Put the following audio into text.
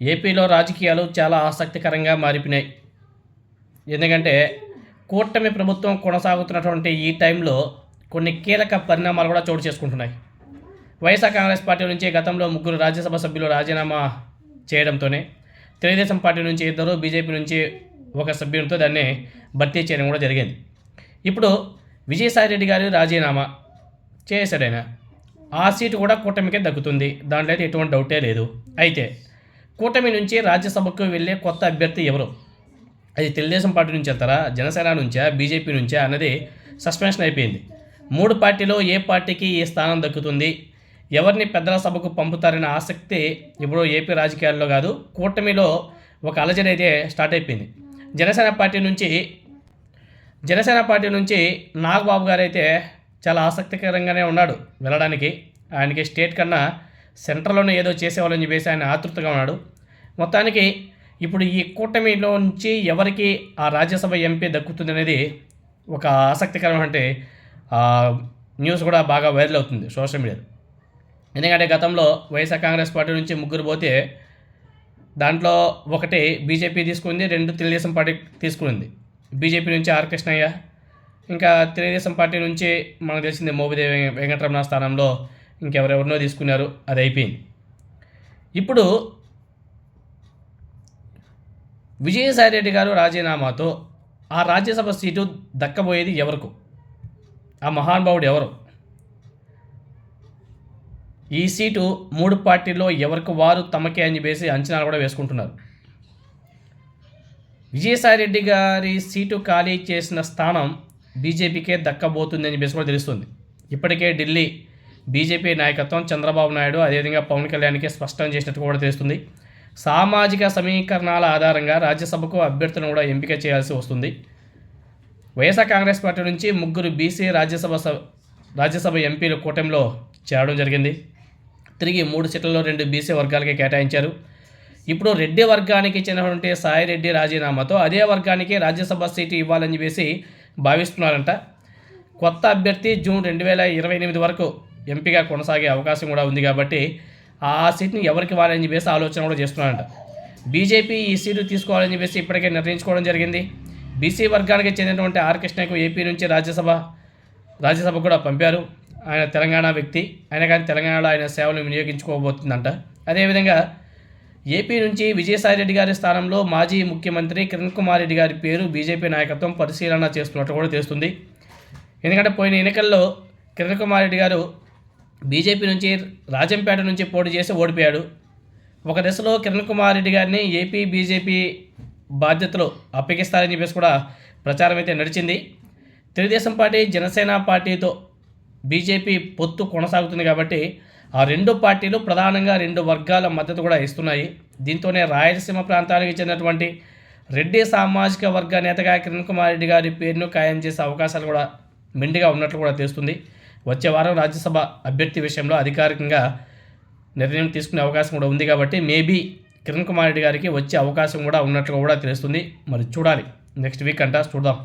ఏపీలో రాజకీయాలు చాలా ఆసక్తికరంగా మారిపోయినాయి. ఎందుకంటే కూటమి ప్రభుత్వం కొనసాగుతున్నటువంటి ఈ టైంలో కొన్ని కీలక పరిణామాలు కూడా చోటు చేసుకుంటున్నాయి. వైఎస్ఆర్ కాంగ్రెస్ పార్టీ నుంచి గతంలో ముగ్గురు రాజ్యసభ సభ్యులు రాజీనామా చేయడంతోనే తెలుగుదేశం పార్టీ నుంచి ఇద్దరు బీజేపీ నుంచి ఒక సభ్యునితో దాన్ని భర్తీ చేయడం కూడా జరిగింది. ఇప్పుడు విజయసాయిరెడ్డి గారు రాజీనామా చేశాడు ఆయన ఆ సీటు కూడా కూటమికే దక్కుతుంది. దాంట్లో అయితే ఎటువంటి డౌటే లేదు. అయితే కూటమి నుంచి రాజ్యసభకు వెళ్ళే కొత్త అభ్యర్థి ఎవరు? అది తెలుగుదేశం పార్టీ నుంచి వెళ్తారా? జనసేన నుంచా? బీజేపీ నుంచా? అన్నది సస్పెన్షన్ అయిపోయింది. మూడు పార్టీలో ఏ పార్టీకి ఏ స్థానం దక్కుతుంది? ఎవరిని పెద్దల సభకు పంపుతారనే ఆసక్తి ఇప్పుడు ఏపీ రాజకీయాల్లో కాదు కూటమిలో ఒక అలజడి అయితే స్టార్ట్ అయిపోయింది. జనసేన పార్టీ నుంచి జనసేన పార్టీ నుంచి నాగబాబు గారు అయితే చాలా ఆసక్తికరంగానే ఉన్నాడు వెళ్ళడానికి. ఆయనకి స్టేట్ కన్నా సెంట్రల్లోనే ఏదో చేసేవాళ్ళని చెప్పేసి ఆయన ఆతృతగా ఉన్నాడు. మొత్తానికి ఇప్పుడు ఈ కూటమిలో నుంచి ఎవరికి ఆ రాజ్యసభ ఎంపీ దక్కుతుంది అనేది ఒక ఆసక్తికరమైన న్యూస్ కూడా బాగా వైరల్ అవుతుంది సోషల్ మీడియాలో. ఎందుకంటే గతంలో వైఎస్ఆర్ కాంగ్రెస్ పార్టీ నుంచి ముగ్గురు పోతే దాంట్లో ఒకటి బీజేపీ తీసుకుంది రెండు తెలుగుదేశం పార్టీ తీసుకుంది. బీజేపీ నుంచి ఆర్ కృష్ణయ్య ఇంకా తెలుగుదేశం పార్టీ నుంచి మనకు తెలిసింది మోబిదేవి వెంకటరమణ స్థానంలో ఇంకెవరెవరినో తీసుకున్నారు అది అయిపోయింది. ఇప్పుడు విజయసాయి రెడ్డి గారు రాజీనామాతో ఆ రాజ్యసభ సీటు దక్కబోయేది ఎవరికి? ఆ మహానుభావుడు ఎవరు? ఈ సీటు మూడు పార్టీల్లో ఎవరికి వారు తమకే అని చెప్పేసి అంచనాలు కూడా వేసుకుంటున్నారు. విజయసాయిరెడ్డి గారి సీటు ఖాళీ చేసిన స్థానం బీజేపీకే దక్కబోతుంది అని చెప్పేసి కూడా తెలుస్తుంది. ఇప్పటికే ఢిల్లీ బీజేపీ నాయకత్వం చంద్రబాబు నాయుడు అదేవిధంగా పవన్ కళ్యాణ్కి స్పష్టం చేసినట్టు కూడా తెలుస్తుంది. సామాజిక సమీకరణాల ఆధారంగా రాజ్యసభకు అభ్యర్థులను కూడా ఎంపిక చేయాల్సి వస్తుంది. వైఎస్ఆర్ కాంగ్రెస్ పార్టీ నుంచి ముగ్గురు బీసీ రాజ్యసభ రాజ్యసభ ఎంపీలు కూటమిలో చేరడం జరిగింది. తిరిగి మూడు సీట్లలో రెండు బీసీ వర్గాలకి కేటాయించారు. ఇప్పుడు రెడ్డి వర్గానికి చెందినటువంటి సాయి రెడ్డి రాజీనామాతో అదే వర్గానికి రాజ్యసభ సీటు ఇవ్వాలని చెప్పేసి భావిస్తున్నారంట. కొత్త అభ్యర్థి జూన్ రెండు వేల ఇరవై ఎనిమిది వరకు ఎంపీగా కొనసాగే అవకాశం కూడా ఉంది కాబట్టి ఆ సీట్ని ఎవరికి ఇవ్వాలని చెప్పేసి ఆలోచన కూడా చేస్తున్నారంట. బీజేపీ ఈ సీటు తీసుకోవాలని చెప్పేసి ఇప్పటికే నిర్ణయించుకోవడం జరిగింది. బీసీ వర్గానికి చెందినటువంటి ఆర్ కృష్ణకు ఏపీ నుంచి రాజ్యసభ రాజ్యసభ కూడా పంపారు. ఆయన తెలంగాణ వ్యక్తి. ఆయన కానీ తెలంగాణలో ఆయన సేవలు వినియోగించుకోబోతుందంట. అదేవిధంగా ఏపీ నుంచి విజయసాయిరెడ్డి గారి స్థానంలో మాజీ ముఖ్యమంత్రి కిరణ్ కుమార్ రెడ్డి గారి పేరు బీజేపీ నాయకత్వం పరిశీలన చేస్తున్నట్టు కూడా తెలుస్తుంది. ఎందుకంటే పోయిన ఎన్నికల్లో కిరణ్ కుమార్ రెడ్డి గారు బీజేపీ నుంచి రాజంపేట నుంచి పోటీ చేసి ఓడిపోయాడు. ఒక దశలో కిరణ్ కుమార్ రెడ్డి గారిని ఏపీ బీజేపీ బాధ్యతలు అప్పగిస్తారని చెప్పేసి కూడా ప్రచారం అయితే నడిచింది. తెలుగుదేశం పార్టీ జనసేన పార్టీతో బీజేపీ పొత్తు కొనసాగుతుంది కాబట్టి ఆ రెండు పార్టీలు ప్రధానంగా రెండు వర్గాల మద్దతు కూడా ఇస్తున్నాయి. దీంతోనే రాయలసీమ ప్రాంతానికి చెందినటువంటి రెడ్డి సామాజిక వర్గ నేతగా కిరణ్ కుమార్ రెడ్డి గారి పేరును ఖాయం చేసే అవకాశాలు కూడా మెండుగా ఉన్నట్లు కూడా తెలుస్తుంది. వచ్చే వారం రాజ్యసభ అభ్యర్థి విషయంలో అధికారికంగా నిర్ణయం తీసుకునే అవకాశం కూడా ఉంది కాబట్టి మేబీ కిరణ్ కుమార్ రెడ్డి గారికి వచ్చే అవకాశం కూడా ఉన్నట్లు కూడా తెలుస్తుంది. మరి చూడాలి. నెక్స్ట్ వీక్ అంటా చూద్దాం.